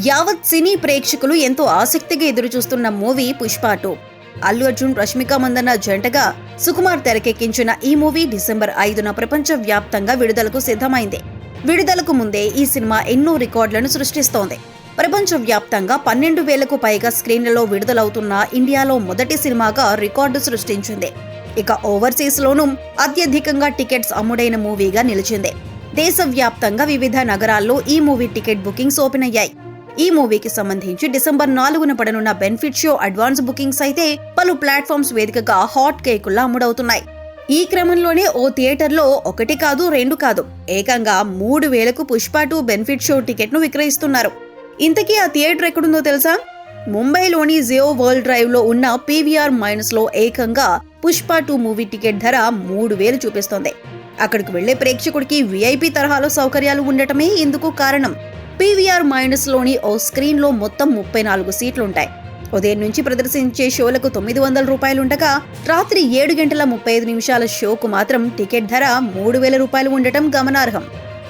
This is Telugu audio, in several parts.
యావత్ సినీ ప్రేక్షకులు ఎంతో ఆసక్తిగా ఎదురుచూస్తున్న మూవీ పుష్ప టూ. అల్లు అర్జున్ రష్మిక మందన్న జంటగా సుకుమార్ తెరకెక్కించిన ఈ మూవీ డిసెంబర్ ఐదున ప్రపంచ వ్యాప్తంగా విడుదలకు సిద్ధమైంది. విడుదలకు ముందే ఈ సినిమా ఎన్నో రికార్డులను సృష్టిస్తోంది. ప్రపంచ వ్యాప్తంగా పన్నెండు వేలకు పైగా స్క్రీన్లలో విడుదలవుతున్న ఇండియాలో మొదటి సినిమాగా రికార్డు సృష్టించింది. ఇక ఓవర్సీస్ లోనూ అత్యధికంగా టికెట్స్ అమ్ముడైన మూవీగా నిలిచింది. దేశవ్యాప్తంగా వివిధ నగరాల్లో ఈ మూవీ టికెట్ బుకింగ్స్ ఓపెన్ అయ్యాయి. ఈ మూవీకి సంబంధించి డిసెంబర్ నాలుగున పడనున్న బెనిఫిట్ షో అడ్వాన్స్ బుకింగ్స్ అయితే పలు ప్లాట్ఫామ్స్ వేదికగా హాట్ కేకుల్లా అమ్ముడవుతున్నాయి. ఈ క్రమంలోనే ఓ థియేటర్లో ఒకటి కాదు రెండు కాదు ఏకంగా మూడు వేలకు పుష్ప టూ బెనిఫిట్ షో టికెట్ను విక్రయిస్తున్నారు. ఇంతకీ ఆ థియేటర్ ఎక్కడుందో తెలుసా? ముంబైలోని జియో వరల్డ్ డ్రైవ్లో ఉన్న పీవీఆర్ మైనస్లో ఏకంగా పుష్ప టూ మూవీ టికెట్ ధర మూడు వేలు చూపిస్తోంది. అక్కడికి వెళ్ళే ప్రేక్షకుడికి విఐపి తరహాలో సౌకర్యాలు ఉండటమే ఇందుకు కారణం. పీవీఆర్ మైనస్లోని ఓ స్క్రీన్లో మొత్తం ముప్పై నాలుగు సీట్లుంటాయి. ఉదయం నుంచి ప్రదర్శించే షోలకు తొమ్మిది వందల రూపాయలుండగా రాత్రి ఏడు గంటల ముప్పై ఐదు నిమిషాల షోకు మాత్రం టికెట్ ధర మూడు వేల రూపాయలు ఉండటం గమనార్హం.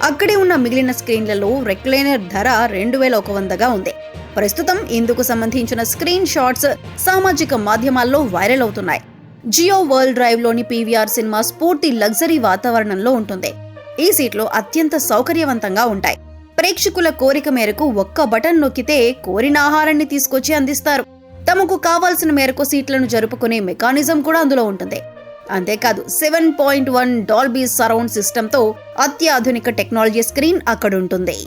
అక్కడే ఉన్న మిగిలిన స్క్రీన్లలో రెక్లైనర్ ధర రెండు వేల ఒక వందగా ఉంది. ప్రస్తుతం ఇందుకు సంబంధించిన స్క్రీన్ షాట్స్ సామాజిక మాధ్యమాల్లో వైరల్ అవుతున్నాయి. జియో వరల్డ్ డ్రైవ్లోని పీవీఆర్ సినిమా స్ఫూర్తి లగ్జరీ వాతావరణంలో ఉంటుంది. ఈ సీట్లు అత్యంత సౌకర్యవంతంగా ఉంటాయి. ప్రేక్షకుల కోరిక మేరకు ఒక్క బటన్ నొక్కితే కోరిన ఆహారాన్ని తీసుకొచ్చి అందిస్తారు. తమకు కావాల్సిన మేరకు సీట్లను జరుపుకునే మెకానిజం కూడా అందులో ఉంటుంది. అంతేకాదు seven point one Dolby surround సిస్టంతో అత్యాధునిక టెక్నాలజీ స్క్రీన్ అక్కడుంటుంది.